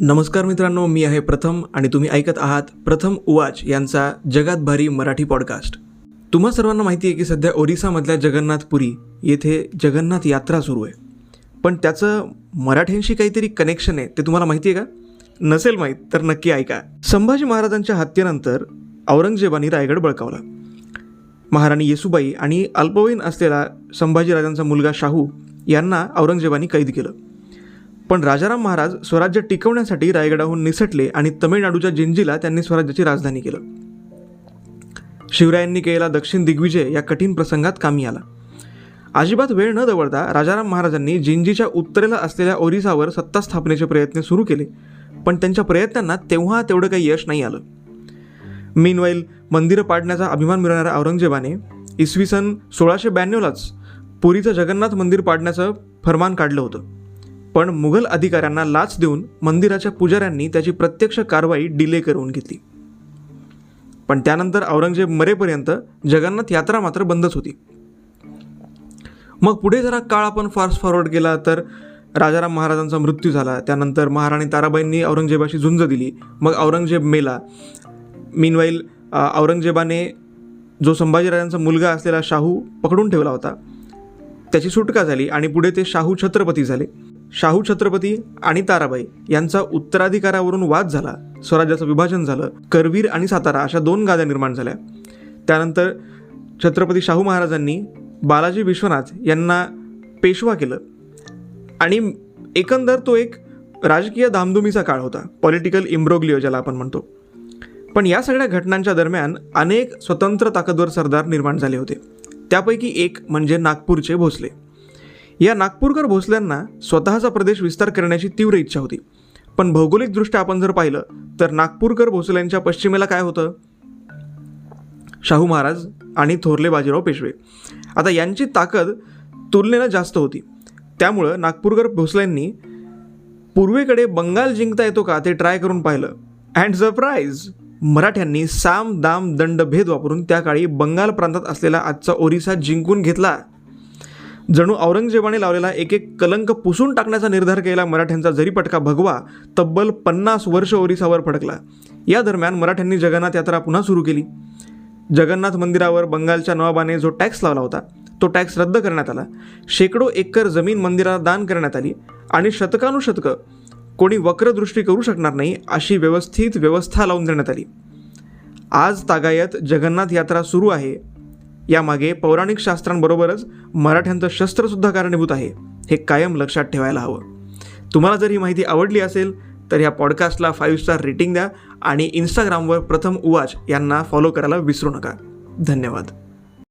नमस्कार मित्रांनो मी आहे प्रथम आणि तुम्ही ऐकत आहात प्रथम उवाच यांचा जगात भारी मराठी पॉडकास्ट तुम्हा सर्वांना माहिती आहे की सध्या ओरिसामधल्या जगन्नाथपुरी येथे जगन्नाथ यात्रा सुरू आहे. पण त्याचं मराठ्यांशी काहीतरी कनेक्शन आहे ते तुम्हाला माहिती आहे का? नसेल माहीत तर नक्की ऐका. संभाजी महाराजांच्या हत्येनंतर औरंगजेबाने रायगड बळकावला. महाराणी येसुबाई आणि अल्पवयीन असलेला संभाजीराजांचा मुलगा शाहू यांना औरंगजेबाने कैद केलं. पण राजाराम महाराज स्वराज्य टिकवण्यासाठी रायगडाहून निसटले आणि तमिळनाडूच्या जिंजीला त्यांनी स्वराज्याची राजधानी केलं. शिवरायांनी केलेला दक्षिण दिग्विजय या कठीण प्रसंगात कामी आला. अजिबात वेळ न दवडता राजाराम महाराजांनी जिंजीच्या उत्तरेला असलेल्या ओरिसावर सत्ता स्थापनेचे प्रयत्न सुरू केले पण त्यांच्या प्रयत्नांना तेव्हा तेवढं काही यश नाही आलं. मीनवाईल मंदिरं पाडण्याचा अभिमान मिळणाऱ्या औरंगजेबाने इसवी सन सोळाशे ब्याण्णवलाच पुरीचं जगन्नाथ मंदिर पाडण्याचं फरमान काढलं होतं. पण मुघल अधिकाऱ्यांना लाच देऊन मंदिराच्या पुजाऱ्यांनी त्याची प्रत्यक्ष कारवाई डिले करून घेतली. पण त्यानंतर औरंगजेब मरेपर्यंत जगन्नाथ यात्रा मात्र बंदच होती. मग पुढे जरा काळ आपण फास्ट फॉरवर्ड केला तर राजाराम महाराजांचा मृत्यू झाला. त्यानंतर महाराणी ताराबाईंनी औरंगजेबाशी झुंज दिली. मग औरंगजेब मेला. मीनवाईल औरंगजेबाने जो संभाजीराजांचा मुलगा असलेला शाहू पकडून ठेवला होता. त्याची सुटका झाली आणि पुढे ते शाहू छत्रपती झाले. शाहू छत्रपती आणि ताराबाई यांचा उत्तराधिकारावरून वाद झाला. स्वराज्याचं विभाजन झालं. करवीर आणि सातारा अशा दोन गाद्या निर्माण झाल्या. त्यानंतर छत्रपती शाहू महाराजांनी बालाजी विश्वनाथ यांना पेशवा केलं. आणि एकंदर तो एक राजकीय धामधुमीचा काळ होता. पॉलिटिकल इम्ब्रोग्लिओ ज्याला आपण म्हणतो. पण या सगळ्या घटनांच्या दरम्यान अनेक स्वतंत्र ताकदवर सरदार निर्माण झाले होते. त्यापैकी एक म्हणजे नागपूरचे भोसले. या नागपूरकर भोसल्यांना स्वतःचा प्रदेश विस्तार करण्याची तीव्र इच्छा होती. पण भौगोलिकदृष्ट्या आपण जर पाहिलं तर नागपूरकर भोसल्यांच्या पश्चिमेला काय होतं? शाहू महाराज आणि थोरले बाजीराव पेशवे. आता यांची ताकद तुलनेनं जास्त होती. त्यामुळं नागपूरकर भोसल्यांनी पूर्वेकडे बंगाल जिंकता येतो का ते ट्राय करून पाहिलं. And surprise! मराठ्यांनी साम दाम दंड भेद वापरून त्या काळी बंगाल प्रांतात असलेला आजचा ओरिसा जिंकून घेतला. जणू औरंगजेबाने लावलेला एक एक कलंक पुसून टाकण्याचा निर्धार केलेला मराठ्यांचा जरीपटका भगवा तब्बल पन्नास वर्ष ओरिसावर फडकला. या दरम्यान मराठ्यांनी जगन्नाथ यात्रा पुन्हा सुरू केली. जगन्नाथ मंदिरावर बंगालच्या नवाबाने जो टॅक्स लावला होता तो टॅक्स रद्द करण्यात आला. शेकडो एकर जमीन मंदिराला दान करण्यात आली आणि शतकानुशतकं कोणी वक्रदृष्टी करू शकणार नाही अशी व्यवस्थित व्यवस्था लावून देण्यात आली. आज तागायत जगन्नाथ यात्रा सुरू आहे. यामागे पौराणिक शास्त्रांबरोबरच मराठ्यांचं शस्त्रसुद्धा कारणीभूत आहे. हे कायम लक्षात ठेवायला हवं. तुम्हाला जर ही माहिती आवडली असेल तर ह्या पॉडकास्टला फाईव्ह स्टार रेटिंग द्या आणि इंस्टाग्रामवर प्रथम उवाच यांना फॉलो करायला विसरू नका. धन्यवाद.